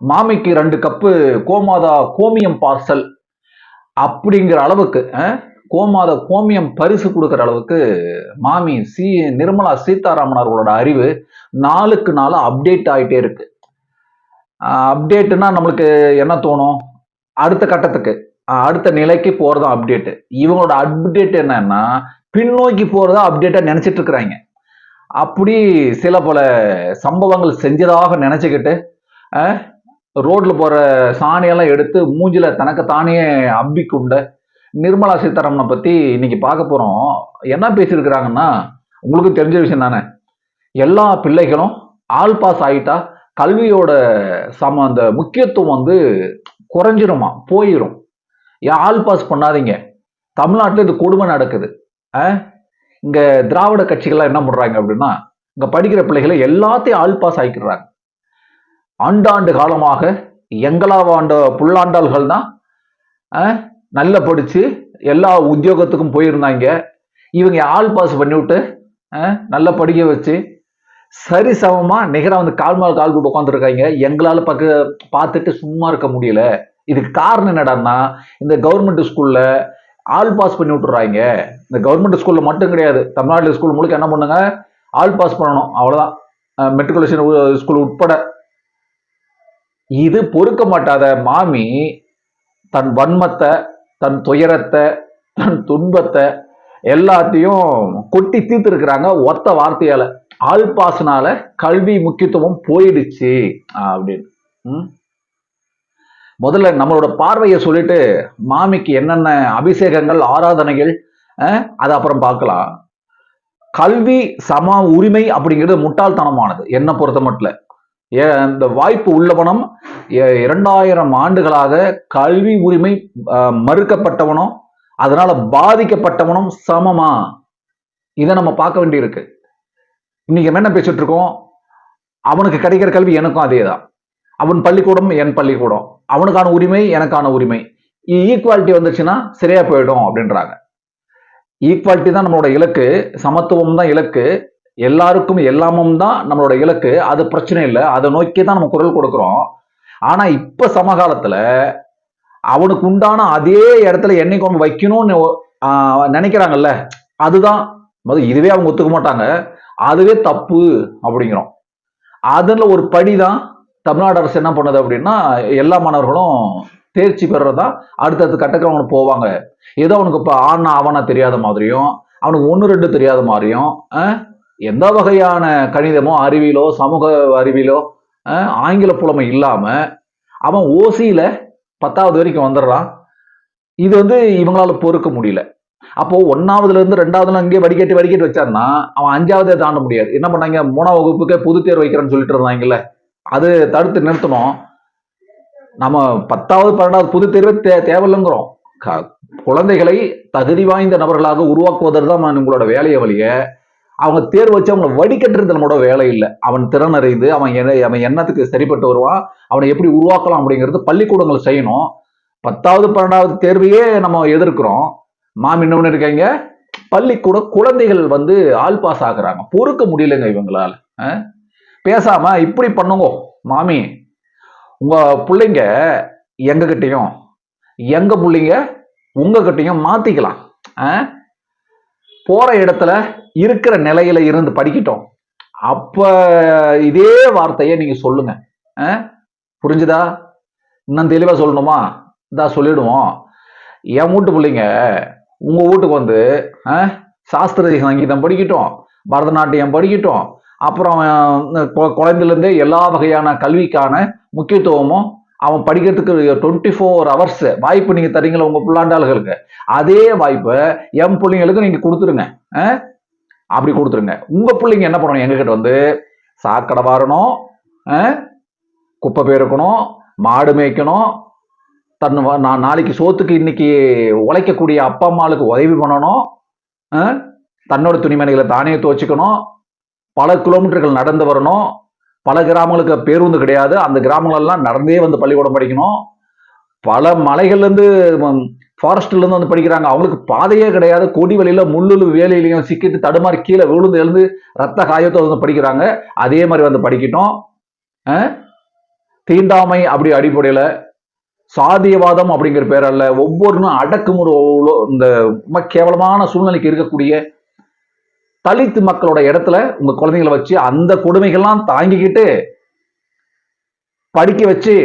மாமிக்கு ரெண்டு கப்பு கோமாதா கோமியம் பார்சல் அப்படிங்கிற அளவுக்கு கோமாத கோமாதா கோமியம் பரிசு கொடுக்குற அளவுக்கு மாமி சி நிர்மலா சீதாராமன் அவர்களோட அறிவு நாளுக்கு நாள் அப்டேட் ஆகிட்டே இருக்கு. அப்டேட்னா நம்மளுக்கு என்ன தோணும்? அடுத்த கட்டத்துக்கு அடுத்த நிலைக்கு போறதா அப்டேட்டு இவங்களோட அப்டேட் என்னன்னா பின்னோக்கி போறதா அப்டேட்டா நினைச்சிட்டு இருக்கிறாங்க. அப்படி சில பல சம்பவங்கள் செஞ்சதாக நினைச்சுக்கிட்டு ரோட்டில் ரோட்ல போற சாணியெல்லாம் எடுத்து மூஞ்சில தனக்கு தானே அப்பிக்குண்ட நிர்மலா சீதாராமனை பத்தி இன்னைக்கு பார்க்க போறோம். என்ன பேசியிருக்கிறாங்கன்னா உங்களுக்கு தெரிஞ்ச விஷயம் தானே. எல்லா பிள்ளைகளும் ஆல் பாஸ் ஆயிட்டா கல்வியோட சம அந்த முக்கியத்துவம் வந்து குறைஞ்சிருமா? போயிடும் ஏன் ஆல் பாஸ் பண்ணாதீங்க. தமிழ்நாட்டில் இது கொடுமை நடக்குது. அஹ்? இங்க திராவிட கட்சிகள்லாம் என்ன பண்றாங்க அப்படின்னா இங்க படிக்கிற பிள்ளைகளை எல்லாத்தையும் ஆல் பாஸ் ஆக்கிடுறாங்க. ஆண்டாண்டு காலமாக எங்களாவாண்ட புல்லாண்டாள்கள் தான் நல்ல படித்து எல்லா உத்தியோகத்துக்கும் போயிருந்தாங்க. இவங்க ஆள் பாஸ் பண்ணிவிட்டு அஹ், நல்லா படிக்க வச்சு சரி சமமாக நிகராக வந்து கால் மேல் கால் போட்டு உட்காந்துருக்காங்க எங்களால் பக்க பார்த்துட்டு சும்மா இருக்க முடியல. இதுக்கு காரணம் என்னடான்னா இந்த கவர்மெண்ட் ஸ்கூலில் ஆல் பாஸ் பண்ணி விட்டுறாங்க. இந்த கவர்மெண்ட் ஸ்கூலில் மட்டும் கிடையாது. தமிழ்நாடு ஸ்கூல் முழுக்க என்ன பண்ணுங்க? ஆல் பாஸ் பண்ணணும். அவ்வளோதான் மெட்ரிகுலேஷன் ஸ்கூல் உட்பட இது பொறுக்க மாட்டாத மாமி தன் வன்மத்தை தன் துயரத்தை தன் துன்பத்தை எல்லாத்தையும் கொட்டி தீர்த்துருக்குறாங்க ஒத்த வார்த்தையால. ஆள் கல்வி முக்கியத்துவம் போயிடுச்சு அப்படின்னு. ம்? முதல்ல நம்மளோட பார்வையை சொல்லிட்டு மாமிக்கு என்னென்ன அபிஷேகங்கள் ஆராதனைகள் அது அதை அப்புறம் பார்க்கலாம். கல்வி சம உரிமை அப்படிங்கிறது முட்டாள்தனமானது. என்னை பொறுத்த மட்டும் இந்த வாய்ப்பு உள்ளவனும் இரண்டாயிரம் ஆண்டுகளாக கல்வி உரிமை மறுக்கப்பட்டவனும் அதனால பாதிக்கப்பட்டவனும் சமமா? இதை நம்ம பார்க்க வேண்டியிருக்கு. இன்னைக்கு என்ன பேசிட்டு இருக்கோம்? அவனுக்கு கிடைக்கிற கல்வி எனக்கும் அதே தான் அவன் பள்ளிக்கூடம் என் பள்ளிக்கூடம். அவனுக்கான உரிமை எனக்கான உரிமை. ஈக்குவாலிட்டி வந்துச்சுன்னா சரியா போயிடும் அப்படின்றாங்க. ஈக்குவாலிட்டி தான் நம்மளோட இலக்கு சமத்துவம் தான் இலக்கு. எல்லாருக்கும் எல்லாமும் தான் நம்மளோட இலக்கு. அது பிரச்சனை இல்லை. அதை நோக்கி தான் நம்ம குரல் கொடுக்குறோம். ஆனால் இப்போ சமகாலத்தில் அவனுக்கு உண்டான அதே இடத்துல எண்ணெய் அவன் வைக்கணும்னு நினைக்கிறாங்கல்ல. அதுதான் இதுவே அவங்க ஒத்துக்க மாட்டாங்க. அதுவே தப்பு அப்படிங்கிறோம். அதில் ஒரு படி தான் தமிழ்நாடு அரசு என்ன பண்ணுது அப்படின்னா எல்லா மாணவர்களும் தேர்ச்சி பெறுறதா அடுத்தடுத்த கட்டக்கு அவனுக்கு போவாங்க. ஏதோ அவனுக்கு இப்போ ஆனா அவனா தெரியாத மாதிரியும் அவனுக்கு ஒன்று ரெண்டு தெரியாத மாதிரியும் எந்த வகையான கணிதமோ அறிவியலோ சமூக அறிவியலோ ஆங்கில புலமை இல்லாமல் அவன் ஓசியில் பத்தாவது வரைக்கும் வந்துடுறான். இது வந்து இவங்களால பொறுக்க முடியல. அப்போ ஒன்னாவதுல இருந்து ரெண்டாவதுல அங்கேயே வடிகட்டி வடிகட்டி வச்சாருன்னா அவன் அஞ்சாவதே தாண்ட முடியாது. என்ன பண்ணாங்க? மூணாம் வகுப்புக்கே பொது தேர்வு வைக்கிறேன்னு சொல்லிட்டு இருந்தாங்கல்ல. அது தடுத்து நிறுத்தணும். நம்ம பத்தாவது பன்னெண்டாவது பொது தேர்வே தே தேவையில்லைங்கிறோம். க- குழந்தைகளை தகுதி வாய்ந்த நபர்களாக உருவாக்குவதற்கு தான் உங்களோட வேலையை வழிய அவங்க தேர்வு வச்சு அவங்களை வடிகட்டுறது நம்மளோட வேலை இல்லை. அவன் திறன் அறிந்து அவன் என்ன அவன் எண்ணத்துக்கு சரிப்பட்டு வருவான். அவனை எப்படி உருவாக்கலாம் அப்படிங்கிறது பள்ளிக்கூடங்கள் செய்யணும். பத்தாவது பன்னெண்டாவது தேர்வையே நம்ம எதிர்க்கிறோம். மாம் இன்னொன்று இருக்காங்க. பள்ளிக்கூட குழந்தைகள் வந்து ஆல் பாஸ் ஆகுறாங்க. பொறுக்க முடியலங்க இவங்களால. பேசாம இப்படி பண்ணுங்க. மாமி உங்க பிள்ளைங்க எங்க கிட்டயும் எங்க பிள்ளைங்க உங்ககிட்டையும் மாத்திக்கலாம். போற இடத்துல இருக்கிற நிலையில இருந்து படிக்கட்டும். அப்ப இதே வார்த்தையை நீங்க சொல்லுங்க. புரிஞ்சுதா? இன்னும் தெளிவா சொல்லணுமா? இதா சொல்லிடுவோம். என் வீட்டு பிள்ளைங்க உங்க வீட்டுக்கு வந்து சாஸ்திர சங்கீதம் படிக்கட்டும் பரதநாட்டியம் படிக்கட்டும் அப்புறம் அஹ், குழந்தையிலேருந்தே எல்லா வகையான கல்விக்கான முக்கியத்துவமும் அவன் படிக்கிறதுக்கு டுவெண்ட்டி ஃபோர் ஹவர்ஸ் வாய்ப்பு நீங்க தரீங்களா உங்க புள்ளாண்டாளுகளுக்கு அதே வாய்ப்பை என் பிள்ளைங்களுக்கு நீங்க கொடுத்துருங்க. அப்படி கொடுத்துருங்க. உங்க பிள்ளைங்க என்ன பண்ணணும்? எங்ககிட்ட வந்து சாக்கடை வாரணும் குப்பை பெருக்கணும் மாடு மேய்க்கணும் தன் நான் நாளைக்கு சோத்துக்கு இன்னைக்கு உழைக்கக்கூடிய அப்பா அம்மாளுக்கு உதவி பண்ணணும் தன்னோட துணிமணிகளை தானே துவச்சிக்கணும். பல கிலோமீட்டர்கள் நடந்து வரணும். பல கிராமங்களுக்கு பேருந்து கிடையாது. அந்த கிராமங்களெல்லாம் நடந்தே வந்து பள்ளிக்கூடம் படிக்கணும். பல மலைகள்லேருந்து ஃபாரஸ்ட்லேருந்து வந்து படிக்கிறாங்க. அவங்களுக்கு பாதையே கிடையாது. கொடி வழியில் முள்ளுலு வேலையிலையும் சிக்கிட்டு தடுமாறி கீழே விழுந்து எழுந்து ரத்த காயத்தோடு வந்து படிக்கிறாங்க. அதே மாதிரி வந்து படிக்கட்டும். தீண்டாமை அப்படி அடிப்படையில் சாதியவாதம் அப்படிங்கிற பேரல்ல ஒவ்வொருனும் அடக்குமுறை இந்த ரொம்ப கேவலமான சூழ்நிலைக்கு இருக்கக்கூடிய தலித்து மக்களோட இடத்துல உங்க குழந்தைங்களை வச்சு அந்த கொடுமைகள்லாம் தாங்கிக்கிட்டு படிக்க வச்சு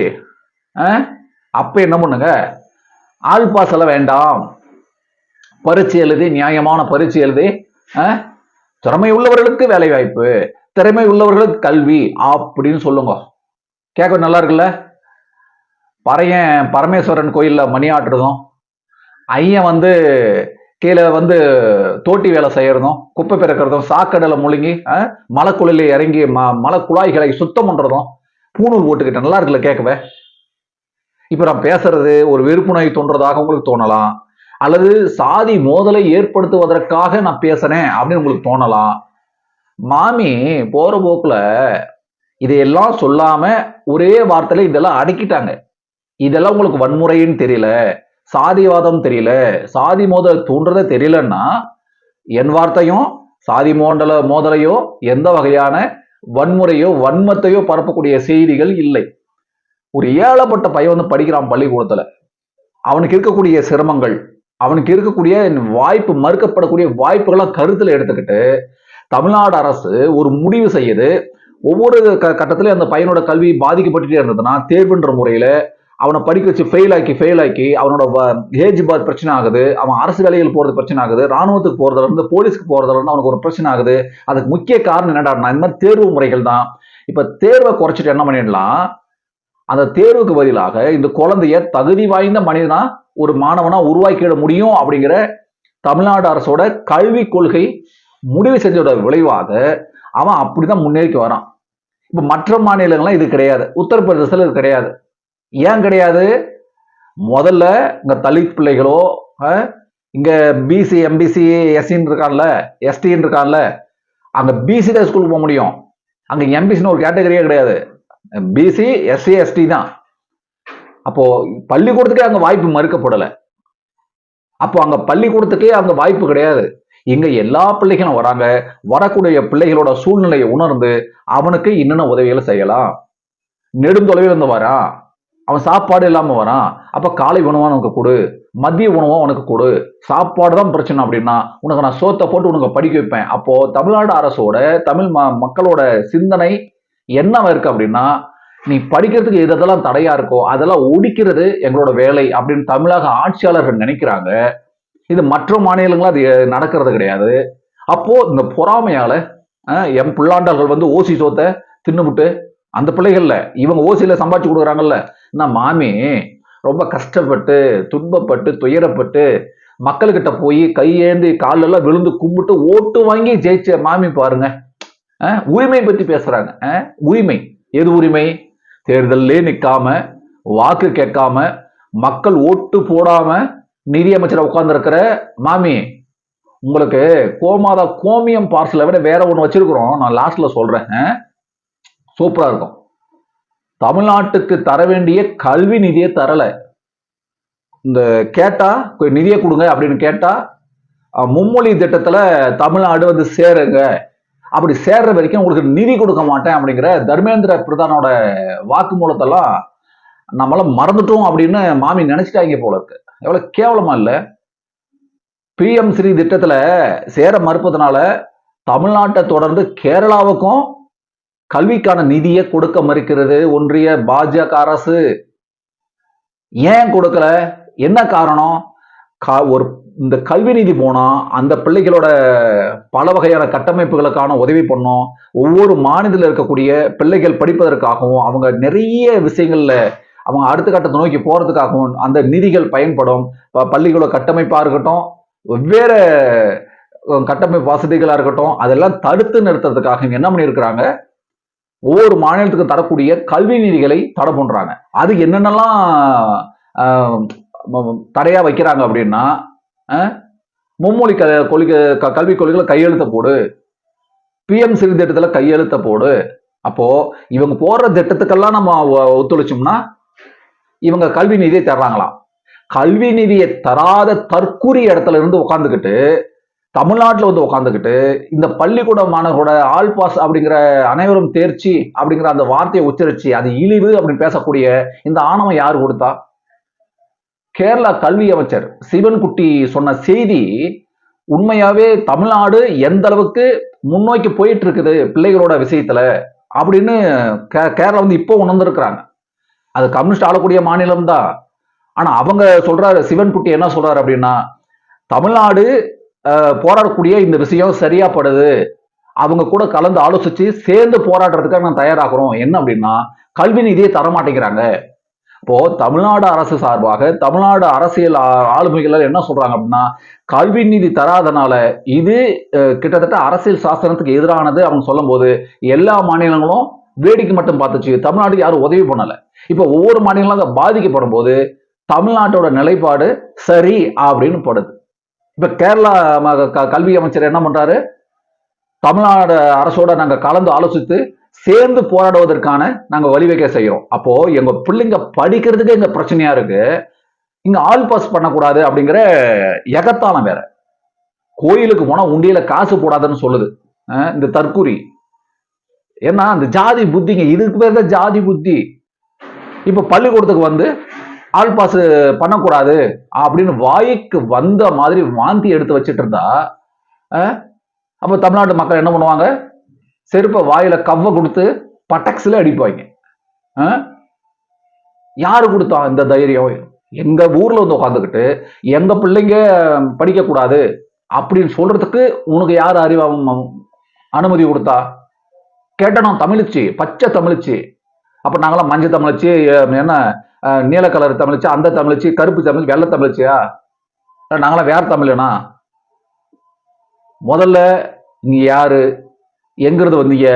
அப்ப என்ன பண்ணுங்க? ஆள் பாஸ் எல்லாம் வேண்டாம். பரீட்சை எழுதி நியாயமான பரீட்சை எழுதி திறமை உள்ளவர்களுக்கு வேலை வாய்ப்பு திறமை உள்ளவர்களுக்கு கல்வி அப்படின்னு சொல்லுங்க. கேட்க நல்லா இருக்குல்ல? பறையன் பரமேஸ்வரன் கோயில்ல மணி ஆட்டுறதும் ஐயன் வந்து கீழே வந்து தோட்டி வேலை செய்யறதும் குப்பை பிறக்கிறதும் சாக்கடலை முழுங்கி அஹ், மலைக்குழில இறங்கி ம மலை குழாய்களை சுத்தம் பண்றதும் பூணூல் போட்டுக்கிட்ட நல்லா இருக்குல்ல கேட்கவே இப்போ நான் பேசுறது ஒரு வெறுப்புணர்வை தோன்றதாக உங்களுக்கு தோணலாம். அல்லது சாதி மோதலை ஏற்படுத்துவதற்காக நான் பேசுறேன் அப்படின்னு உங்களுக்கு தோணலாம். மாமி போற போக்குல இதையெல்லாம் சொல்லாம ஒரே வார்த்தையில இதெல்லாம் அடக்கிட்டாங்க. இதெல்லாம் உங்களுக்கு வன்முறைன்னு தெரியல. சாதிவாதம் தெரியல. சாதி மோதல் தூண்டுறதே தெரியலன்னா என் வார்த்தையும் சாதி மோண்டல மோதலையோ எந்த வகையான வன்முறையோ வன்மத்தையோ பரப்பக்கூடிய செய்திகள் இல்லை. ஒரு ஏழப்பட்ட பையன் வந்து படிக்கிறான் பள்ளிக்கூடத்துல. அவனுக்கு இருக்கக்கூடிய சிரமங்கள் அவனுக்கு இருக்கக்கூடிய வாய்ப்பு மறுக்கப்படக்கூடிய வாய்ப்புகளை கருத்துல எடுத்துக்கிட்டு தமிழ்நாடு அரசு ஒரு முடிவு செய்யுது. ஒவ்வொரு க கட்டத்திலையும் அந்த பையனோட கல்வி பாதிக்கப்பட்டுட்டே இருந்ததுன்னா தேர்வுன்ற முறையில அவனை படிக்க வச்சு ஃபெயில் ஆக்கி ஃபெயில் ஆக்கி அவனோட ஏஜ் பார் பிரச்சனை ஆகுது அவன் அரசு வேலைகள் போறது பிரச்சனை ஆகுது ராணுவத்துக்கு போறதுல இருந்து போலீஸ்க்கு போறதுல இருந்து அவனுக்கு ஒரு பிரச்சனை ஆகுது. அதுக்கு முக்கிய காரணம் என்னடா இந்த மாதிரி தேர்வு முறைகள் தான். இப்ப தேர்வை குறைச்சிட்டு என்ன பண்ணிடலாம்? அந்த தேர்வுக்கு பதிலாக இந்த குழந்தைய தகுதி வாய்ந்த மனிதனா ஒரு மாணவனா உருவாக்கிட முடியும் அப்படிங்கிற தமிழ்நாடு அரசோட கல்வி கொள்கை முடிவு செஞ்சோட விளைவாக அவன் அப்படிதான் முன்னேறி வரான். இப்ப மற்ற மாநிலங்கள்லாம் இது கிடையாது. உத்தரப்பிரதேசத்துல இது கிடையாது. ஏன் கிடையாது? முதல்ல இந்த தலித் பிள்ளைகளோ இங்கே இங்க பிசி எம்பிசி எஸ்சின்னு இருக்கான்ல எஸ்டின்னு இருக்கான்ல அங்க பிசி தான் ஸ்கூலுக்கு போக முடியும். அங்க எம்பிசின்னு ஒரு கேட்டகரியே கிடையாது. பிசி எஸ்சி எஸ்டி தான். அப்போ பள்ளிக்கூடத்துக்கே அங்க வாய்ப்பு மறுக்கப்படலை. அப்போ அங்க பள்ளிக்கூடத்துக்கே அங்க வாய்ப்பு கிடையாது. இங்க எல்லா பிள்ளைகளும் வராங்க. வரக்கூடிய பிள்ளைகளோட சூழ்நிலையை உணர்ந்து அவனுக்கு என்னென்ன உதவிகளை செய்யலாம்? நெடுந்தொலைவில் இருந்து வரான் அவன் சாப்பாடு இல்லாம வரான் அப்ப காலை உணவா உனக்கு கொடு. மதிய உணவா உனக்கு கொடு. சாப்பாடு தான் பிரச்சனை அப்படின்னா உனக்கு நான் சோத்தை போட்டு உனக்கு படிக்க வைப்பேன். அப்போ தமிழ்நாடு அரசோட தமிழ் ம- மக்களோட சிந்தனை என்னவா இருக்கு அப்படின்னா நீ படிக்கிறதுக்கு எதெல்லாம் தடையா இருக்கோ அதெல்லாம் ஒடிக்கிறது எங்களோட வேலை அப்படின்னு தமிழக ஆட்சியாளர்கள் நினைக்கிறாங்க. இது மற்ற மாநிலங்களும் அது நடக்கிறது கிடையாது. அப்போ இந்த பொறாமையால எம் பிள்ளாண்டார்கள் வந்து ஓசி சோத்தை தின்னுபிட்டு அந்த பிள்ளைகள்ல இவங்க ஓசியில சம்பாதிச்சு கொடுக்குறாங்கல்ல. நான் மாமி ரொம்ப கஷ்டப்பட்டு துன்பப்பட்டு துயரப்பட்டு மக்கள்கிட்ட போய் கையேந்தி காலெல்லாம் விழுந்து கும்பிட்டு ஓட்டு வாங்கி ஜெயிச்ச மாமி பாருங்க. உரிமை பத்தி பேசுறாங்க. உரிமை. எது உரிமை? தேர்தல்லே நிற்காம வாக்கு கேட்காம மக்கள் ஓட்டு போடாம நிதியமைச்சர் உட்கார்ந்துருக்கிற மாமி உங்களுக்கு கோமாதா கோமியம் பார்சலை விட வேற ஒன்று வச்சிருக்கிறோம். நான் லாஸ்ட்ல சொல்றேன். சூப்பரா இருக்கும். தமிழ்நாட்டுக்கு தர வேண்டிய கல்வி நிதியை தரல. இந்த கேட்டா நிதியை கொடுங்க அப்படின்னு கேட்டா மும்மொழி திட்டத்துல தமிழ்நாடு வந்து சேருங்க. அப்படி சேர்ற வரைக்கும் உங்களுக்கு நிதி கொடுக்க மாட்டேன் அப்படிங்கிற தர்மேந்திர பிரதானோட வாக்குமூலத்தெல்லாம் நம்மளாம் மறந்துட்டோம் அப்படின்னு மாமி நினைச்சிட்டாங்க போல இருக்கு. எவ்வளவு கேவலமா இல்லை? பிஎம் ஸ்ரீ திட்டத்துல சேர மறுப்பதனால தமிழ்நாட்டை தொடர்ந்து கேரளாவுக்கும் கல்விக்கான நிதியை கொடுக்க மறுக்கிறது ஒன்றிய பாஜக அரசு. ஏன் கொடுக்கல? என்ன காரணம்? கா- ஒரு இந்த கல்வி நிதி போனால் அந்த பிள்ளைகளோட பல வகையான கட்டமைப்புகளுக்கான உதவி பண்ணோம். ஒவ்வொரு மாநிலத்தில் இருக்கக்கூடிய பிள்ளைகள் படிப்பதற்காகவும் அவங்க நிறைய விஷயங்களில் அவங்க அடுத்த கட்டத்தை நோக்கி போகிறதுக்காகவும் அந்த நிதிகள் பயன்படும். ப- பள்ளிகளோட கட்டமைப்பாக இருக்கட்டும் வெவ்வேறு கட்டமைப்பு வசதிகளாக இருக்கட்டும் அதெல்லாம் தடுத்து நிறுத்துறதுக்காக என்ன பண்ணியிருக்கிறாங்க? ஒவ்வொரு மாநிலத்துக்கும் தரக்கூடிய கல்வி நிதிகளை தடை பண்ணுறாங்க அது என்னென்னலாம் தடையா வைக்கிறாங்க அப்படின்னா மும்மொழி க கொள்கை க- கல்விக் கொள்கைகளை கையெழுத்த போடு. பிஎம் சிறு திட்டத்துல கையெழுத்த போடு. அப்போ இவங்க போடுற திட்டத்துக்கெல்லாம் நம்ம ஒத்துழைச்சோம்னா இவங்க கல்வி நிதியை தர்றாங்களாம். கல்வி நிதியை தராத தற்கூரி இடத்துல இருந்து உட்காந்துக்கிட்டு தமிழ்நாட்டில் வந்து உட்காந்துக்கிட்டு இந்த பள்ளிக்கூட மாணவர்களோட ஆல் பாஸ் அப்படிங்கிற அனைவரும் தேர்ச்சி அப்படிங்கிற அந்த வார்த்தையை உச்சரிச்சு அது இழிவு அப்படின்னு பேசக்கூடிய இந்த ஆணவம் யார் கொடுத்தா? கேரளா கல்வி அமைச்சர் சிவன்குட்டி சொன்ன செய்தி உண்மையாவே தமிழ்நாடு எந்த அளவுக்கு முன்னோக்கி போயிட்டு இருக்குது பிள்ளைகளோட விஷயத்துல அப்படின்னு கே- கேரளா வந்து இப்போ உணர்ந்திருக்கிறாங்க. அது கம்யூனிஸ்ட் ஆளக்கூடிய மாநிலம் தான். ஆனா அவங்க சொல்றாரு சிவன்குட்டி என்ன சொல்றாரு அப்படின்னா தமிழ்நாடு போராடக்கூடிய இந்த விஷயம் சரியாப்படுது. அவங்க கூட கலந்து ஆலோசிச்சு சேர்ந்து போராடுறதுக்காக நான் தயாராகிறோம் என்ன அப்படின்னா கல்வி நிதியை தர மாட்டேங்கிறாங்க இப்போ தமிழ்நாடு அரசு சார்பாக தமிழ்நாடு அரசியல் ஆளுமைகள் என்ன சொல்றாங்க அப்படின்னா கல்வி நிதி தராதனால இது கிட்டத்தட்ட அரசியல் சாசனத்துக்கு எதிரானது அவங்க சொல்லும்போது எல்லா மாநிலங்களும் வேடிக்கை மட்டும் பார்த்துச்சு. தமிழ்நாட்டுக்கு யாரும் உதவி பண்ணலை. இப்போ ஒவ்வொரு மாநிலங்களும் அதை பாதிக்கப்படும் போது தமிழ்நாட்டோட நிலைப்பாடு சரி அப்படின்னு படுது. இப்ப கேரளா க- கல்வி அமைச்சர் என்ன பண்றாரு? தமிழ்நாடு அரசோட நாங்கள் கலந்து ஆலோசித்து சேர்ந்து போராடுவதற்கான நாங்க வழிவகை செய்யறோம். அப்போ எங்க பிள்ளைங்க படிக்கிறதுக்கு எங்க பிரச்சனையா இருக்கு. இங்க ஆல் பாஸ் பண்ணக்கூடாது அப்படிங்கிற எகத்தாளம் வேற. கோயிலுக்கு போனா உண்டியில காசு போடாதுன்னு சொல்லுது. இந்த தற்குறி ஏன்னா அந்த ஜாதி புத்திங்க இதுக்கு பேர் தான் ஜாதி புத்தி. இப்ப பள்ளிக்கூடத்துக்கு வந்து ஆல் பாஸ் பண்ணக்கூடாது அப்படின்னு வாய்க்கு வந்த மாதிரி வாந்தி எடுத்து வச்சிட்டு இருந்தா அப்ப தமிழ்நாட்டு மக்கள் என்ன பண்ணுவாங்க? செருப்பை வாயில கவ்வ கொடுத்து பட்டக்ஸ்ல அடிப்பாங்க. யாரு கொடுத்தா இந்த தைரியம்? எங்க ஊர்ல வந்து உட்காந்துக்கிட்டு எங்க பிள்ளைங்க படிக்க கூடாது அப்படின்னு சொல்றதுக்கு உனக்கு யார் அறிவாகும் அனுமதி கொடுத்தா? கேட்டனும் தமிழிச்சு பச்சை தமிழிச்சு. அப்ப நாங்களாம் மஞ்சள் தமிழிச்சு என்ன நீல கலர் தமிழிச்சு அந்த தமிழிச்சு கருப்பு தமிழ் வெள்ளை தமிழிச்சியா? நாங்களாம் வேற தமிழனா? முதல்ல நீ யாரு? எங்கிறது வந்தீங்க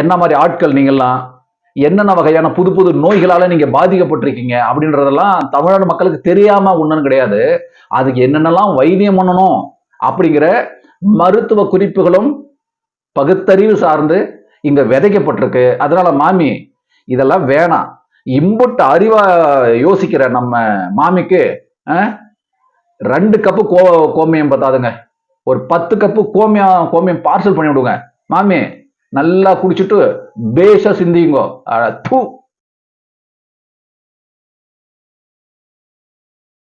என்ன மாதிரி ஆட்கள் நீங்கள்லாம் என்னென்ன வகையான புது புது நோய்களால் நீங்கள் பாதிக்கப்பட்டிருக்கீங்க அப்படின்றதெல்லாம் தமிழ்நாடு மக்களுக்கு தெரியாமல் ஒன்றுன்னு கிடையாது. அதுக்கு என்னென்னலாம் வைத்தியம் பண்ணணும் அப்படிங்கிற மருத்துவ குறிப்புகளும் பகுத்தறிவு சார்ந்து இங்கே விதைக்கப்பட்டிருக்கு. அதனால மாமி இதெல்லாம் வேணாம். இம்புட்டு அறிவா யோசிக்கிற நம்ம மாமிக்கு ரெண்டு கப்பு கோ கோமியம் பத்தாதுங்க. ஒரு பத்து கப்பு கோமியம் கோமியம் பார்சல் பண்ணி விடுங்க. மாமி நல்லா குடிச்சிட்டு பேஷா சிந்திங்கோ. அட, தூ.